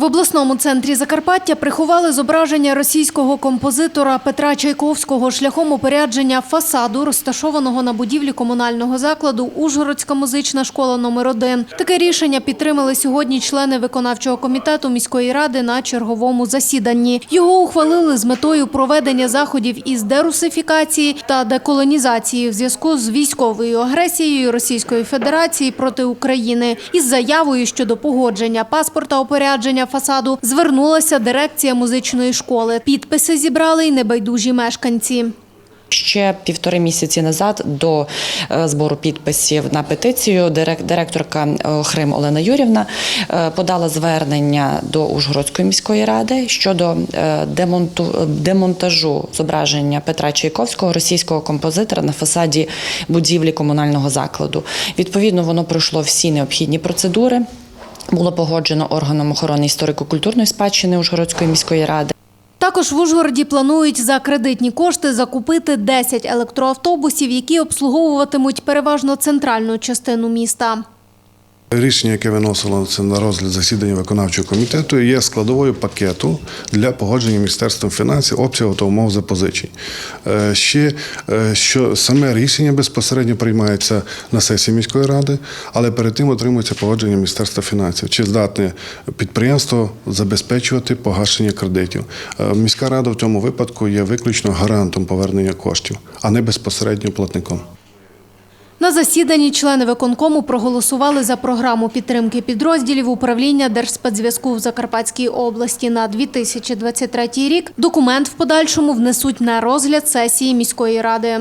В обласному центрі Закарпаття приховали зображення російського композитора Петра Чайковського шляхом опорядження фасаду, розташованого на будівлі комунального закладу Ужгородська музична школа номер 1 Таке рішення підтримали сьогодні члени виконавчого комітету міської ради на черговому засіданні. Його ухвалили з метою проведення заходів із дерусифікації та деколонізації в зв'язку з військовою агресією Російської Федерації проти України. Із заявою щодо погодження паспорта опорядження фасаду звернулася дирекція музичної школи. Підписи зібрали й небайдужі мешканці. Ще півтори місяці назад до е, збору підписів на петицію дирек- директорка е, Хрим Олена Юрівна е, подала звернення до Ужгородської міської ради щодо демонтажу зображення Петра Чайковського, російського композитора на фасаді будівлі комунального закладу. Відповідно, воно пройшло всі необхідні процедури. Було погоджено органом охорони історико-культурної спадщини Ужгородської міської ради. Також в Ужгороді планують за кредитні кошти закупити 10 електроавтобусів, які обслуговуватимуть переважно центральну частину міста. Рішення, яке виносилося на розгляд засідання виконавчого комітету, є складовою пакету для погодження Міністерством фінансів обсягу та умов запозичень. Е, Ще е, що саме рішення безпосередньо приймається на сесії міської ради, але перед тим отримується погодження Міністерства фінансів. Чи здатне підприємство забезпечувати погашення кредитів? Е, Міська рада в цьому випадку є виключно гарантом повернення коштів, а не безпосередньо платником. На засіданні члени виконкому проголосували за програму підтримки підрозділів управління Держспецзв'язку в Закарпатській області на 2023 рік. Документ в подальшому внесуть на розгляд сесії міської ради.